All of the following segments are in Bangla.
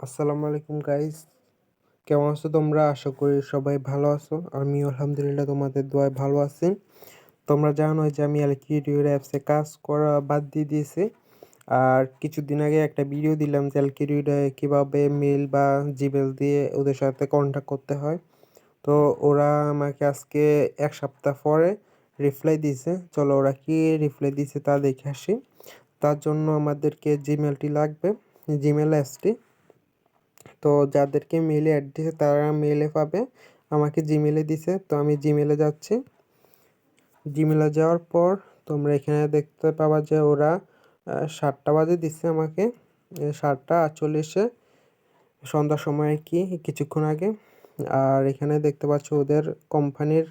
আসসালামু আলাইকুম গাইস কেমন আছো তোমরা? আশা করি সবাই ভালো আছো। আমি আলহামদুলিল্লাহ তোমাদের দোয়ায় ভালো আছি। তোমরা জানো যে আমি অ্যালকিডিওর অ্যাপসে কাজ করা বাদ দিয়ে দিয়েছি। আর কিছুদিন আগে একটা ভিডিও দিলাম যে অ্যালকিডিওরে কীভাবে মেল বা জিমেল দিয়ে ওদের সাথে কন্ট্যাক্ট করতে হয়। তো ওরা আমাকে আজকে এক সপ্তাহ পরে রিপ্লাই দিয়েছে। চলো ওরা কি রিপ্লাই দিয়েছে তা দেখে আসি। তার জন্য আমাদেরকে জিমেলটি লাগবে। জিমেল অ্যাপসটি তো যাদেরকে মেলে অ্যাড দিছে তারা মেলে পাবে। আমাকে জিমেলে দিছে, তো আমি জিমেলে যাচ্ছি। জিমেলে যাওয়ার পর তোমরা এখানে দেখতে পাবা যে ওরা সাতটা বাজে দিচ্ছে আমাকে। সাতটা আটচল্লিশে সন্ধ্যার সময় কি, কিছুক্ষণ আগে। আর এখানে দেখতে পাচ্ছ ওদের কোম্পানির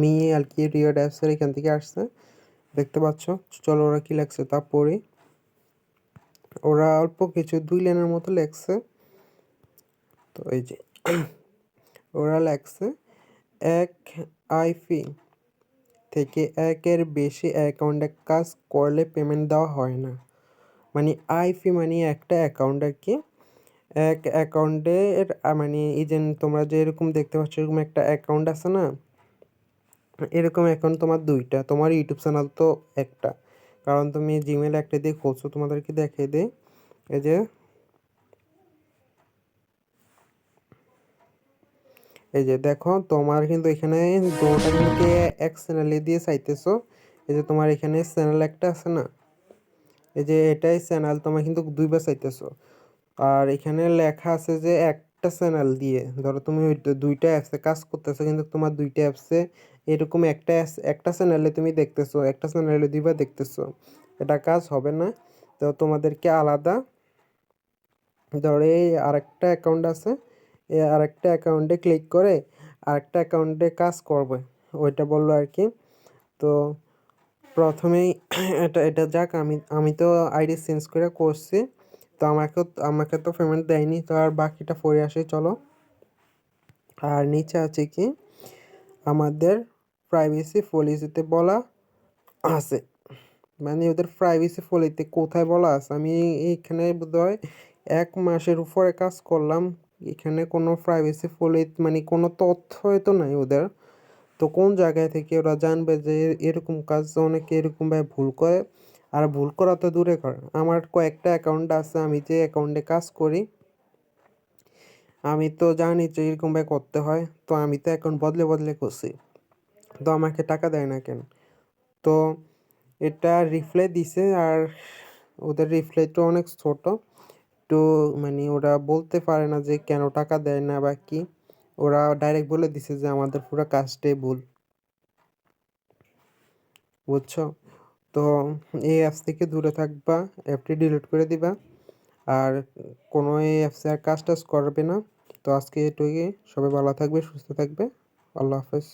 মি আর কি রিয়ার অ্যাপসের এখান থেকে আসছে। দেখতে পাচ্ছ, চলো ওরা কি লাগছে তা পড়ি। ওরা অল্প কিছু দুই লাইনের মতো লেখছে। তো এই যে, ওরা লেখছে, এক আইপি থেকে একের বেশি অ্যাকাউন্টে কাজ করলে পেমেন্ট দেওয়া হয় না। মানে আইপি মানে একটা অ্যাকাউন্ট আর কি। এক অ্যাকাউন্টের মানে এই যে তোমরা যে এরকম দেখতে পাচ্ছ, এরকম একটা অ্যাকাউন্ট আছে না? এরকম অ্যাকাউন্ট তোমার দুইটা, তোমার ইউটিউব চ্যানেল তো একটা। কারণ তুমি জিমেল একটা দিয়ে খুলছো, তোমাদেরকে দেখিয়ে দিই। এই যে এই যে দেখো, তোমার কিন্তু এখানে দুটা কিন্তু এক চ্যানেলে দিয়ে চাইতেছো। এই যে তোমার এখানে চ্যানেল একটা আছে না? এই যে এটাই চ্যানেল তোমার কিন্তু দুইবার চাইতেছো। আর এখানে লেখা আছে যে একটা চ্যানেল দিয়ে, ধরো তুমি দুইটা অ্যাপসে কাজ করতেছো, কিন্তু তোমার দুইটা অ্যাপসে এরকম একটা একটা চ্যানেলে তুমি দেখতেছো, একটা চ্যানেলে দুইবার দেখতেছো। এটা কাজ হবে না। তো তোমাদেরকে আলাদা, ধরো এই আরেকটা অ্যাকাউন্ট আছে এই আরেকটা অ্যাকাউন্টে ক্লিক করে আরেকটা অ্যাকাউন্টে কাজ করবে, ওইটা বলল আর কি। তো প্রথমেই এটা এটা যাক, আমি আমি তো আইডি চেঞ্জ করে করছি, তো আমাকে আমাকে তো পেমেন্ট দেয়নি, তো আর বাকিটা পড়ে আসে, চলো। আর নিচে আছে কি? আমাদের প্রাইভেসি পলিসিতে বলা আছে। মানে ওদের প্রাইভেসি পলিতে কোথায় বলা আছে? আমি এইখানে বোধহয় এক মাসের উপরে কাজ করলাম। এখানে কোনো প্রাইভেসি পলি মানে কোনো তথ্যই তো নাই ওদের। তো কোন জায়গায় থেকে ওরা জানবে যে এরকম কাজ অনেকে এরকমভাবে ভুল করে? আর ভুল করা তো দূরে করে আমার কয়েকটা অ্যাকাউন্ট আছে, আমি যে অ্যাকাউন্টে কাজ করি, আমি তো জানি যে এরকমভাবে করতে হয়। তো আমি তো অ্যাকাউন্ট বদলে বদলে করছি। তো আমাকে টাকা দেয় না কেন? তো এটা রিপ্লাই দিছে আর ওদের রিপ্লাইটা অনেক ছোট। তো মানে ওরা বলতে পারে না যে কেন টাকা দেয় না বা কি। ওরা ডাইরেক্ট বলে দিছে যে আমাদের পুরো কাজটাই ভুল। বুঝছ? তো এই অ্যাপস থেকে দূরে থাকবা অ্যাপটি ডিলিট করে দিবা। আর কোনো এই অ্যাপসে আর কাজ টাজ করবে না। তো আজকে এটুকুই। সবাই ভালো থাকবে, সুস্থ থাকবে। আল্লাহ হাফেজ।